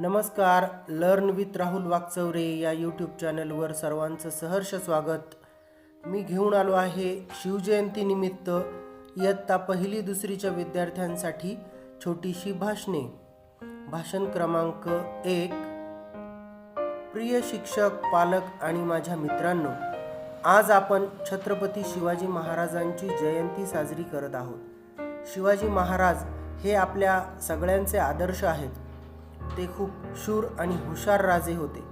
नमस्कार learn with Rahul Wakchaure या YouTube चॅनलवर सर्वांचं सहर्ष स्वागत. मी घेऊन आलो आहे शिवजयंतीनिमित्त इयत्ता पहिली दुसरीच्या विद्यार्थ्यांसाठी छोटीशी भाषणे. भाषण क्रमांक एक प्रिय शिक्षक पालक आणि माझ्या मित्रांनो आज आपण छत्रपती शिवाजी महाराजांची जयंती साजरी करत आहोत. शिवाजी महाराज हे आपल्या सगळ्यांचे आदर्श आहेत. ते खूप शूर आणि हुशार राजे होते.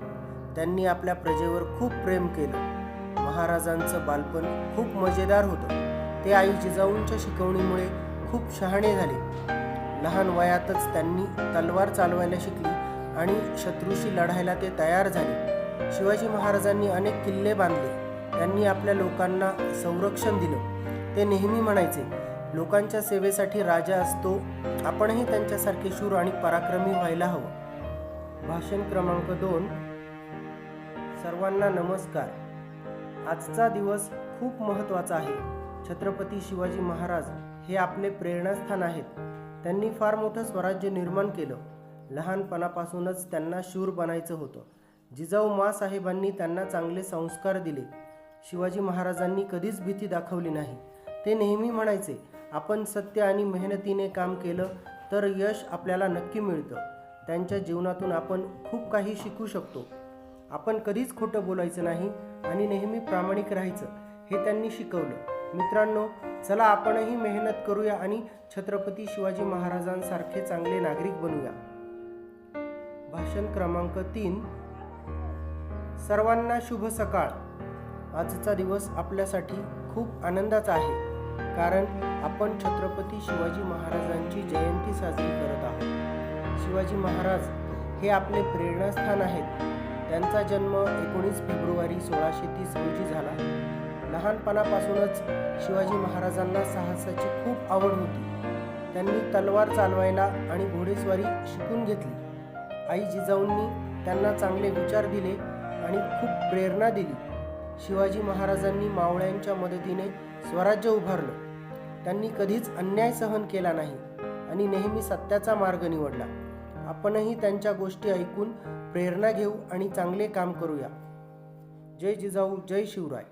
त्यांनी आपल्या प्रजेवर खूप प्रेम केलं. महाराजांचं बालपण खूप मजेदार होतं. ते आई जिजाऊंच्या शिकवणीमुळे खूप शहाणे झाले. लहान वयातच त्यांनी तलवार चालवायला शिकली आणि शत्रूशी लढायला ते तयार झाले. शिवाजी महाराजांनी अनेक किल्ले बांधले. त्यांनी आपल्या लोकांना संरक्षण दिलं. ते नेहमी म्हणायचे लोकांच्या सेवेसाठी राजा असतो. आपणही त्यांच्यासारखे शूर आणि पराक्रमी व्हायला हवं. भाषण क्रमांक दोन. सर्वांना नमस्कार. आजचा दिवस खूप महत्त्वाचा आहे. छत्रपती शिवाजी महाराज हे आपले प्रेरणास्थान आहेत. त्यांनी फार मोठं स्वराज्य निर्माण केलं. लहानपणापासूनच त्यांना शूर बनायचं होतं. जिजाऊ मासाहेबांनी त्यांना चांगले संस्कार दिले. शिवाजी महाराजांनी कधीच भीती दाखवली नाही. ते नेहमी म्हणायचे आपण सत्य आणि मेहनतीने काम केलं तर यश आपल्याला नक्की मिळतं. त्यांच्या जीवनातून आपण खूप काही शिकू शकतो. आपण कधीच खोटं बोलायचं नाही आणि नेहमी प्रामाणिक राहायचं हे त्यांनी शिकवलं. मित्रांनो चला आपणही मेहनत करूया आणि छत्रपती शिवाजी महाराजांसारखे चांगले नागरिक बनूया. भाषण क्रमांक तीन. सर्वांना शुभ सकाळ. आजचा दिवस आपल्यासाठी खूप आनंदाचा आहे. कारण आपण छत्रपती शिवाजी महाराजांची जयंती साजरी करत आहोत. शिवाजी महाराज हे आपले प्रेरणास्थान आहेत. त्यांचा जन्म एकोणीस फेब्रुवारी सोळाशे तीस रोजी झाला. लहानपणापासूनच शिवाजी महाराजांना साहसाची खूप आवड होती. त्यांनी तलवार चालवायला आणि घोडेस्वारी शिकून घेतली. आई जिजाऊंनी त्यांना चांगले विचार दिले आणि खूप प्रेरणा दिली. शिवाजी महाराजांनी मावळ्यांच्या मदतीने स्वराज्य उभारलं. त्यांनी कधीच अन्याय सहन केला नाही आणि नेहमी सत्याचा मार्ग निवडला. आपणही त्यांच्या गोष्टी ऐकून प्रेरणा घेऊ आणि चांगले काम करूया. जय जिजाऊ जय शिवराय.